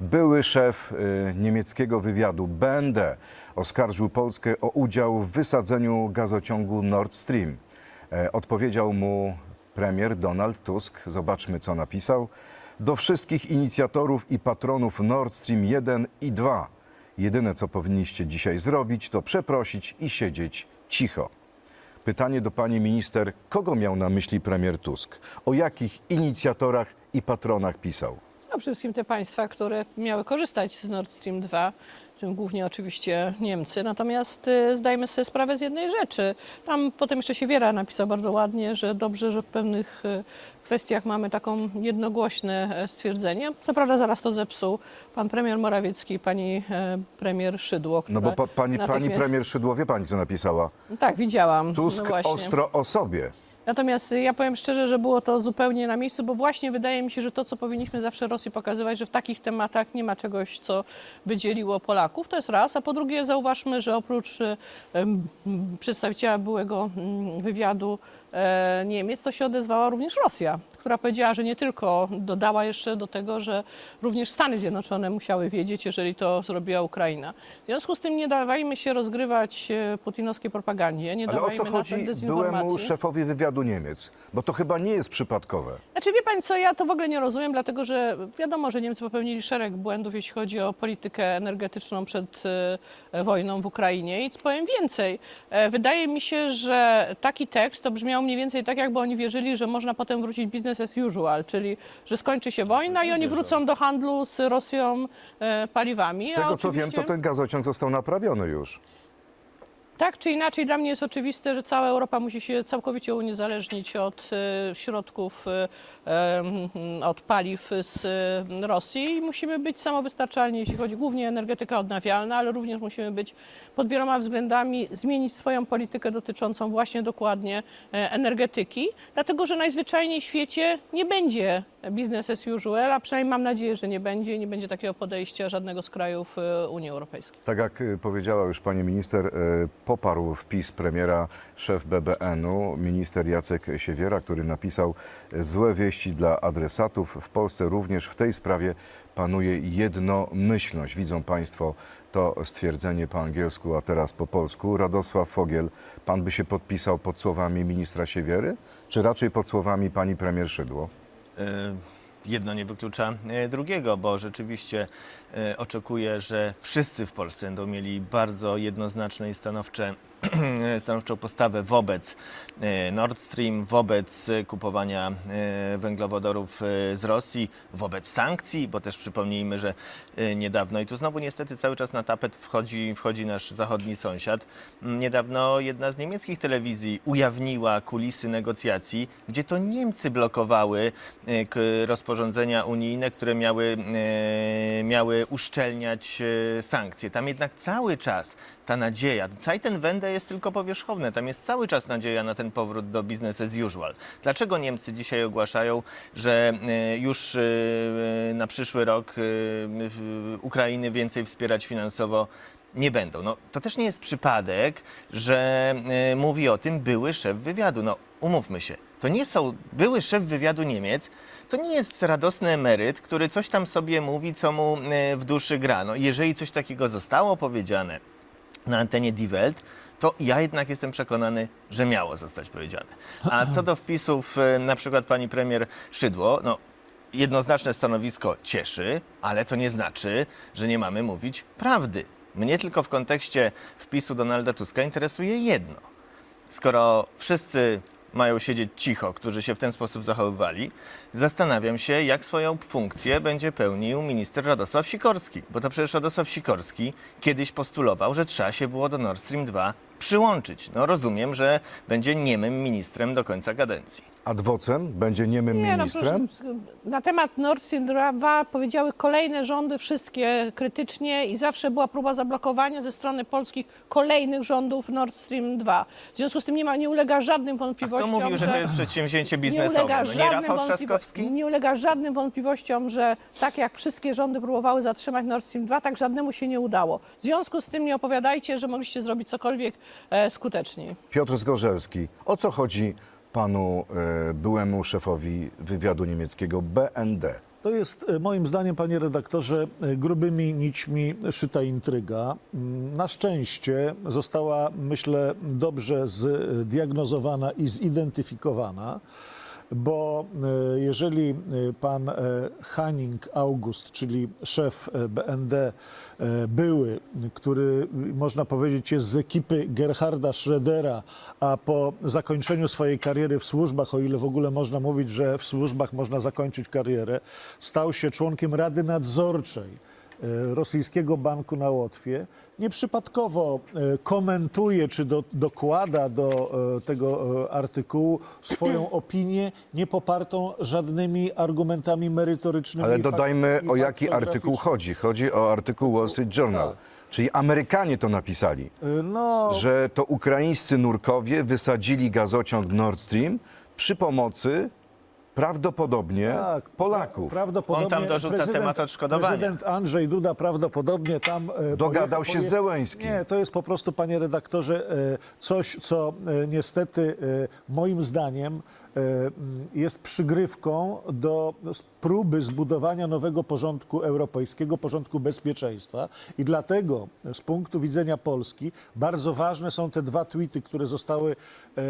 Były szef y, niemieckiego wywiadu BND oskarżył Polskę o udział w wysadzeniu gazociągu Nord Stream. E, Odpowiedział mu premier Donald Tusk. Zobaczmy, co napisał. Do wszystkich inicjatorów i patronów Nord Stream 1 i 2. Jedyne, co powinniście dzisiaj zrobić, to przeprosić i siedzieć cicho. Pytanie do pani minister, kogo miał na myśli premier Tusk? O jakich inicjatorach i patronach pisał? No, przede wszystkim te państwa, które miały korzystać z Nord Stream 2, w tym głównie oczywiście Niemcy. Natomiast y, zdajmy sobie sprawę z jednej rzeczy. Tam potem jeszcze Siewiera napisał bardzo ładnie, że dobrze, że w pewnych y, kwestiach mamy taką jednogłośne e, stwierdzenie. Co prawda zaraz to zepsuł pan premier Morawiecki i pani e, premier Szydło. No bo pa, pani, pani premier Szydło, wie pani, co napisała? Tak, widziałam. Tusk no właśnie. ostro o sobie. Natomiast y, ja powiem szczerze, że było to zupełnie na miejscu, bo właśnie wydaje mi się, że to, co powinniśmy zawsze Rosji pokazywać, że w takich tematach nie ma czegoś, co by dzieliło Polaków, to jest raz. A po drugie zauważmy, że oprócz y, przedstawiciela byłego mm, wywiadu e, Niemiec, to się odezwała również Rosja, która powiedziała, że nie tylko dodała jeszcze do tego, że również Stany Zjednoczone musiały wiedzieć, jeżeli to zrobiła Ukraina. W związku z tym nie dawajmy się rozgrywać e, putinowskiej propagandzie, nie Ale o co chodzi byłemu szefowi wywiadu Niemiec? Bo to chyba nie jest przypadkowe. Znaczy wie pani co, ja to w ogóle nie rozumiem, dlatego że wiadomo, że Niemcy popełnili szereg błędów, jeśli chodzi o politykę energetyczną przed e, wojną w Ukrainie. I powiem więcej, e, wydaje mi się, że taki tekst to brzmiał mniej więcej tak, jakby oni wierzyli, że można potem wrócić business as usual, czyli że skończy się wojna i oni wrócą do handlu z Rosją e, paliwami. Z tego co wiem, to ten gazociąg został naprawiony już. Tak czy inaczej, dla mnie jest oczywiste, że cała Europa musi się całkowicie uniezależnić od e, środków, e, od paliw z e, Rosji. I musimy być samowystarczalni, jeśli chodzi głównie o energetykę odnawialną, ale również musimy być pod wieloma względami, zmienić swoją politykę dotyczącą właśnie dokładnie energetyki, dlatego że najzwyczajniej w świecie nie będzie business as usual, a przynajmniej mam nadzieję, że nie będzie. Nie będzie takiego podejścia żadnego z krajów Unii Europejskiej. Tak jak powiedziała już pani minister, poparł wpis premiera szef BBN-u, minister Jacek Siewiera, który napisał y, złe wieści dla adresatów. W Polsce również w tej sprawie panuje jednomyślność. Widzą państwo to stwierdzenie po angielsku, a teraz po polsku. Radosław Fogiel, pan by się podpisał pod słowami ministra Siewiery, czy raczej pod słowami pani premier Szydło? E, Jedno nie wyklucza e, drugiego, bo rzeczywiście e, oczekuję, że wszyscy w Polsce będą mieli bardzo jednoznaczne i stanowcze, stanowczą postawę wobec e, Nord Stream, wobec e, kupowania e, węglowodorów z Rosji, wobec sankcji, bo też przypomnijmy, że niedawno, i tu znowu niestety cały czas na tapet wchodzi, wchodzi nasz zachodni sąsiad, niedawno jedna z niemieckich telewizji ujawniła kulisy negocjacji, gdzie to Niemcy blokowały rozporządzenia unijne, które miały, miały uszczelniać sankcje. Tam jednak cały czas ta nadzieja, wędę jest tylko powierzchowny, tam jest cały czas nadzieja na ten powrót do business as usual. Dlaczego Niemcy dzisiaj ogłaszają, że e, już e, na przyszły rok Ukrainy więcej wspierać finansowo nie będą. No, to też nie jest przypadek, że mówi o tym były szef wywiadu. No, umówmy się, to nie są były szef wywiadu Niemiec, to nie jest radosny emeryt, który coś tam sobie mówi, co mu w duszy gra. No, jeżeli coś takiego zostało powiedziane na antenie Die Welt, to ja jednak jestem przekonany, że miało zostać powiedziane. A co do wpisów e, na przykład pani premier Szydło, no jednoznaczne stanowisko cieszy, ale to nie znaczy, że nie mamy mówić prawdy. Mnie tylko w kontekście wpisu Donalda Tuska interesuje jedno. Skoro wszyscy mają siedzieć cicho, którzy się w ten sposób zachowywali, zastanawiam się, jak swoją funkcję będzie pełnił minister Radosław Sikorski. Bo to przecież Radosław Sikorski kiedyś postulował, że trzeba się było do Nord Stream 2 przyłączyć. No rozumiem, że będzie niemym ministrem do końca kadencji. Adwocem będzie niemym Nie, no ministrem? proszę, na temat Nord Stream 2 powiedziały kolejne rządy, wszystkie krytycznie i zawsze była próba zablokowania ze strony polskich kolejnych rządów Nord Stream 2. W związku z tym nie, ma, nie ulega żadnym kto wątpliwościom, mówił, że to jest przedsięwzięcie biznesowe? No nie Rafał wątpliwości- Trzaskowski? nie ulega żadnym wątpliwościom, że tak jak wszystkie rządy próbowały zatrzymać Nord Stream 2, tak żadnemu się nie udało. W związku z tym nie opowiadajcie, że mogliście zrobić cokolwiek e, skuteczniej. Piotr Zgorzelski, o co chodzi panu e, byłemu szefowi wywiadu niemieckiego BND? To jest e, moim zdaniem, panie redaktorze, e, grubymi nićmi szyta intryga. Mm, Na szczęście została, myślę, dobrze zdiagnozowana i zidentyfikowana, bo e, jeżeli e, pan e, Hanning August, czyli szef BND, były, który można powiedzieć jest z ekipy Gerharda Schrödera, a po zakończeniu swojej kariery w służbach, o ile w ogóle można mówić, że w służbach można zakończyć karierę, stał się członkiem Rady Nadzorczej rosyjskiego banku na Łotwie, nieprzypadkowo e, komentuje czy do, dokłada do e, tego e, artykułu swoją opinię, nie popartą żadnymi argumentami merytorycznymi. Ale dodajmy, o jaki artykuł chodzi. Chodzi o artykuł Wall Street Journal. Tak. Czyli Amerykanie to napisali, E, No, że to ukraińscy nurkowie wysadzili gazociąg Nord Stream przy pomocy prawdopodobnie tak, Polaków. Prawdopodobnie On tam dorzuca prezydent- temat odszkodowania. Prezydent Andrzej Duda prawdopodobnie tam e, Dogadał się z Zełęskim. Nie, to jest po prostu, panie redaktorze, e, coś, co e, niestety e, moim zdaniem e, m, jest przygrywką do s- próby zbudowania nowego porządku europejskiego, porządku bezpieczeństwa i dlatego e, z punktu widzenia Polski bardzo ważne są te dwa tweety, które zostały e,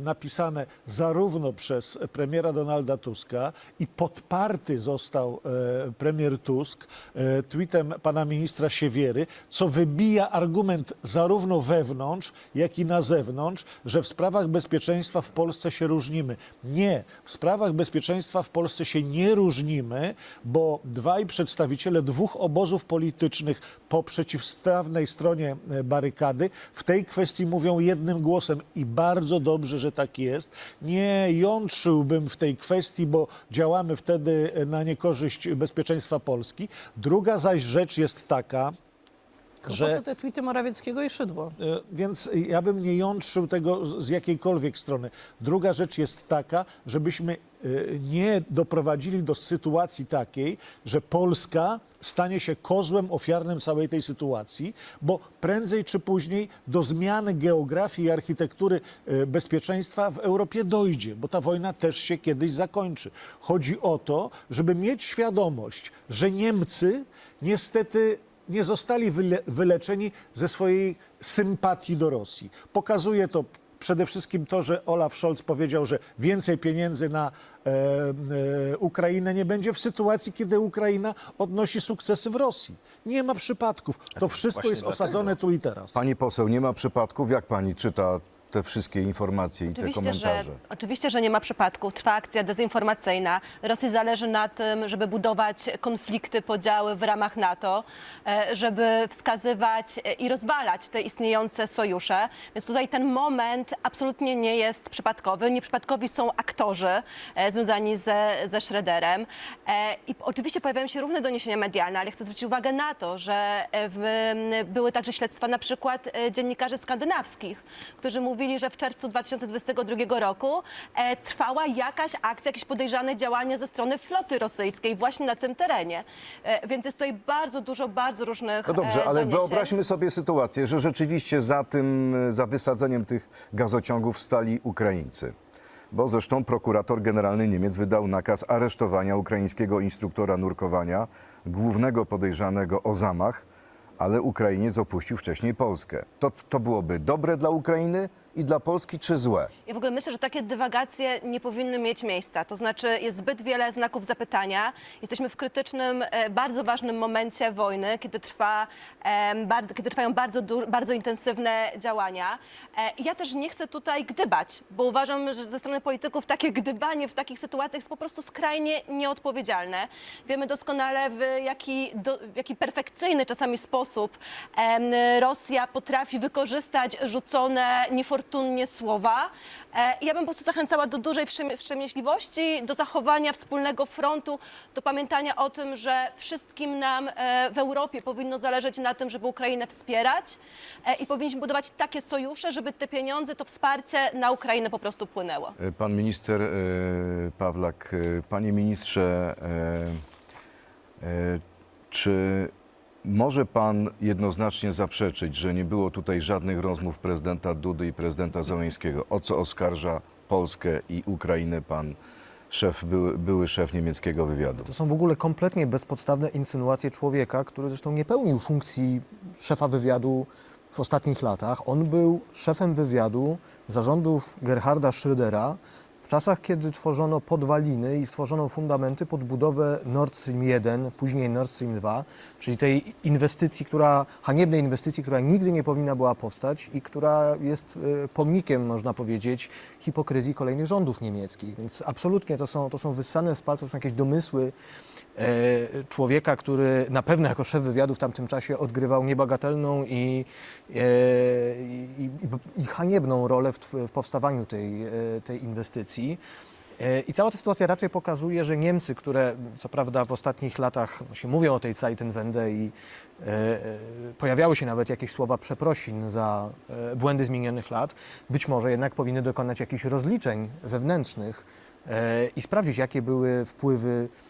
napisane zarówno przez premiera Donalda Tuska i podparty został e, premier Tusk e, tweetem pana ministra Siewiery, co wybija argument zarówno wewnątrz, jak i na zewnątrz, że w sprawach bezpieczeństwa w Polsce się różnimy. Nie, w sprawach bezpieczeństwa w Polsce się nie różnimy, bo dwaj przedstawiciele dwóch obozów politycznych po przeciwstawnej stronie e, barykady w tej kwestii mówią jednym głosem i bardzo dobrze, że tak jest. Nie jątrzyłbym w tej kwestii, bo działamy wtedy e, na niekorzyść bezpieczeństwa Polski. Druga zaś rzecz jest taka, To po że co te tweety Morawieckiego i Szydło? E, Więc ja bym nie jątrzył tego z- z jakiejkolwiek strony. Druga rzecz jest taka, żebyśmy e, nie doprowadzili do sytuacji takiej, że Polska stanie się kozłem ofiarnym całej tej sytuacji, bo prędzej czy później do zmiany geografii i architektury e, bezpieczeństwa w Europie dojdzie, bo ta wojna też się kiedyś zakończy. Chodzi o to, żeby mieć świadomość, że Niemcy niestety nie zostali wyle, wyleczeni ze swojej sympatii do Rosji. Pokazuje to przede wszystkim to, że Olaf Scholz powiedział, że więcej pieniędzy na e, e, Ukrainę nie będzie w sytuacji, kiedy Ukraina odnosi sukcesy w Rosji. Nie ma przypadków. To wszystko właśnie jest dlatego. osadzone tu i teraz. Pani poseł, nie ma przypadków. Jak pani czyta te wszystkie informacje i te Oczywiście że, komentarze? oczywiście, że nie ma przypadków. Trwa akcja dezinformacyjna. Rosji zależy na tym, żeby budować konflikty, podziały w ramach NATO, e, żeby wskazywać e, i rozwalać te istniejące sojusze. Więc tutaj ten moment absolutnie nie jest przypadkowy. Nieprzypadkowi są aktorzy e, związani ze, ze Schroederem. E, I oczywiście pojawiają się różne doniesienia medialne, ale chcę zwrócić uwagę na to, że e, w, były także śledztwa na przykład e, dziennikarzy skandynawskich, którzy mówili, że w czerwcu 2022 roku e, trwała jakaś akcja, jakieś podejrzane działanie ze strony floty rosyjskiej właśnie na tym terenie. E, więc jest tutaj bardzo dużo, bardzo różnych No dobrze, e, ale doniesień. wyobraźmy sobie sytuację, że rzeczywiście za tym, za wysadzeniem tych gazociągów stali Ukraińcy. Bo zresztą prokurator generalny Niemiec wydał nakaz aresztowania ukraińskiego instruktora nurkowania, głównego podejrzanego o zamach, ale Ukrainiec opuścił wcześniej Polskę. To, to byłoby dobre dla Ukrainy i dla Polski, czy złe? Ja w ogóle myślę, że takie dywagacje nie powinny mieć miejsca. To znaczy jest zbyt wiele znaków zapytania. Jesteśmy w krytycznym, e, bardzo ważnym momencie wojny, kiedy, trwa, kiedy trwają bardzo, bardzo intensywne działania. E, Ja też nie chcę tutaj gdybać, bo uważam, że ze strony polityków takie gdybanie w takich sytuacjach jest po prostu skrajnie nieodpowiedzialne. Wiemy doskonale, w jaki, do, w jaki perfekcyjny czasami sposób Rosja potrafi wykorzystać rzucone niefortunnie słowa. E, ja bym po prostu zachęcała do dużej wstrzem- wstrzemięźliwości, do zachowania wspólnego frontu, do pamiętania o tym, że wszystkim nam e, w Europie powinno zależeć na tym, żeby Ukrainę wspierać e, i powinniśmy budować takie sojusze, żeby te pieniądze, to wsparcie na Ukrainę po prostu płynęło. Pan minister Pawlak, panie ministrze, czy może pan jednoznacznie zaprzeczyć, że nie było tutaj żadnych rozmów prezydenta Dudy i prezydenta Załęskiego? O co oskarża Polskę i Ukrainę pan szef, były, były szef niemieckiego wywiadu. To są w ogóle kompletnie bezpodstawne insynuacje człowieka, który zresztą nie pełnił funkcji szefa wywiadu w ostatnich latach. On był szefem wywiadu zarządów Gerharda Schrödera czasach, kiedy tworzono podwaliny i tworzono fundamenty pod budowę Nord Stream 1, później Nord Stream 2, czyli tej inwestycji, która, haniebnej inwestycji, która nigdy nie powinna była powstać i która jest e, pomnikiem, można powiedzieć, hipokryzji kolejnych rządów niemieckich. Więc absolutnie to są, to są wyssane z palca, to są jakieś domysły człowieka, który na pewno jako szef wywiadu w tamtym czasie odgrywał niebagatelną i, e, i, i, i haniebną rolę w, w powstawaniu tej, e, tej inwestycji. E, I cała ta sytuacja raczej pokazuje, że Niemcy, które co prawda w ostatnich latach no, się mówią o tej Zeitenwende i e, e, pojawiały się nawet jakieś słowa przeprosin za e, błędy z minionych lat, być może jednak powinny dokonać jakichś rozliczeń wewnętrznych e, i sprawdzić, jakie były wpływy e,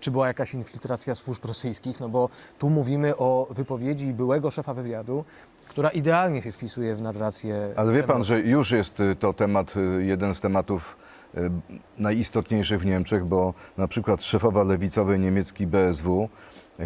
czy była jakaś infiltracja służb rosyjskich, no bo tu mówimy o wypowiedzi byłego szefa wywiadu, która idealnie się wpisuje w narrację. Ale wie pan, że już jest y, to temat, y, jeden z tematów y, najistotniejszych w Niemczech, bo na przykład szefowa lewicowej niemieckiej BSW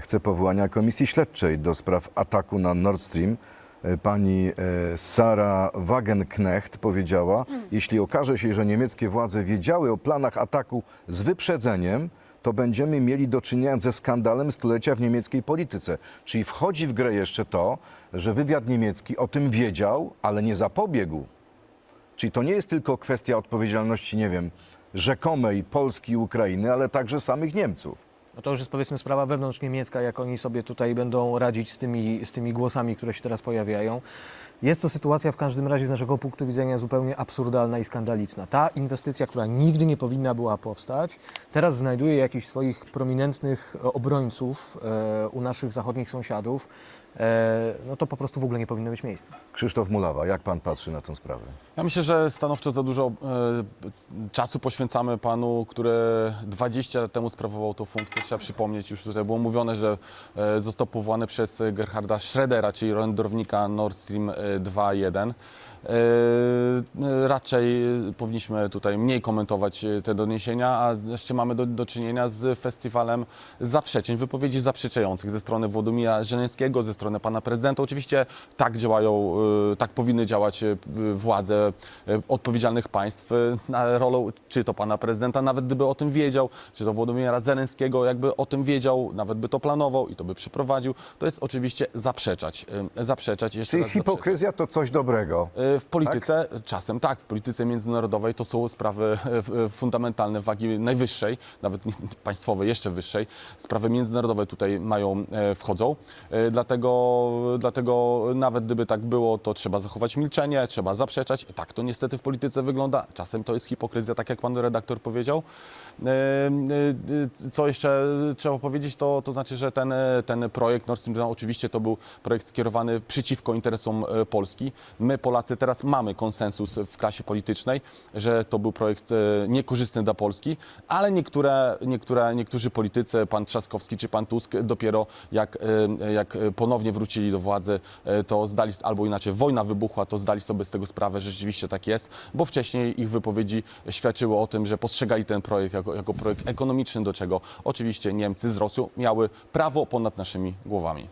chce powołania komisji śledczej do spraw ataku na Nord Stream. Y, Pani y, Sara Wagenknecht powiedziała, jeśli okaże się, że niemieckie władze wiedziały o planach ataku z wyprzedzeniem, to będziemy mieli do czynienia ze skandalem stulecia w niemieckiej polityce. Czyli wchodzi w grę jeszcze to, że wywiad niemiecki o tym wiedział, ale nie zapobiegł. Czyli to nie jest tylko kwestia odpowiedzialności, nie wiem, rzekomej Polski i Ukrainy, ale także samych Niemców. No to już jest powiedzmy sprawa wewnątrz niemiecka, jak oni sobie tutaj będą radzić z tymi, z tymi głosami, które się teraz pojawiają. Jest to sytuacja w każdym razie z naszego punktu widzenia zupełnie absurdalna i skandaliczna. Ta inwestycja, która nigdy nie powinna była powstać, teraz znajduje jakichś swoich prominentnych obrońców e, u naszych zachodnich sąsiadów. E, no to po prostu w ogóle nie powinno mieć miejsca. Krzysztof Mulawa, jak pan patrzy na tę sprawę? Ja myślę, że stanowczo za dużo e, czasu poświęcamy panu, który 20 lat temu sprawował tą funkcję. Trzeba przypomnieć, już tutaj było mówione, że e, został powołany przez Gerharda Schrödera, czyli orędownika Nord Stream e, 2.1. E, Raczej powinniśmy tutaj mniej komentować e, te doniesienia, a jeszcze mamy do, do czynienia z festiwalem zaprzeczeń, wypowiedzi zaprzeczających ze strony Władimira Żeleńskiego, ze strony pana prezydenta. Oczywiście tak działają, e, tak powinny działać władze odpowiedzialnych państw na rolę czy to pana prezydenta, nawet gdyby o tym wiedział, czy to Władimira Zelenskiego, jakby o tym wiedział, nawet by to planował i to by przeprowadził, to jest oczywiście zaprzeczać. Zaprzeczać jeszcze Czyli raz zaprzeczać. hipokryzja to coś dobrego. W polityce, czasem tak, w polityce międzynarodowej to są sprawy e, e, fundamentalne wagi najwyższej, nawet państwowej, jeszcze wyższej. Sprawy międzynarodowe tutaj mają, e, wchodzą. Dlatego, dlatego nawet gdyby tak było, to trzeba zachować milczenie, trzeba zaprzeczać. Tak to niestety w polityce wygląda. Czasem to jest hipokryzja, tak jak pan redaktor powiedział. Co jeszcze trzeba powiedzieć, to, to znaczy, że ten, ten projekt Nord Stream 2 oczywiście to był projekt skierowany przeciwko interesom Polski. My Polacy teraz mamy konsensus w klasie politycznej, że to był projekt e, niekorzystny dla Polski, ale niektóre, niektóre, niektórzy politycy, pan Trzaskowski czy pan Tusk dopiero jak, e, jak ponownie wrócili do władzy, e, to zdali, albo inaczej wojna wybuchła, to zdali sobie z tego sprawę, że rzeczywiście tak jest, bo wcześniej ich wypowiedzi świadczyły o tym, że postrzegali ten projekt jako, jako projekt ekonomiczny, do czego oczywiście Niemcy z Rosją miały prawo ponad naszymi głowami.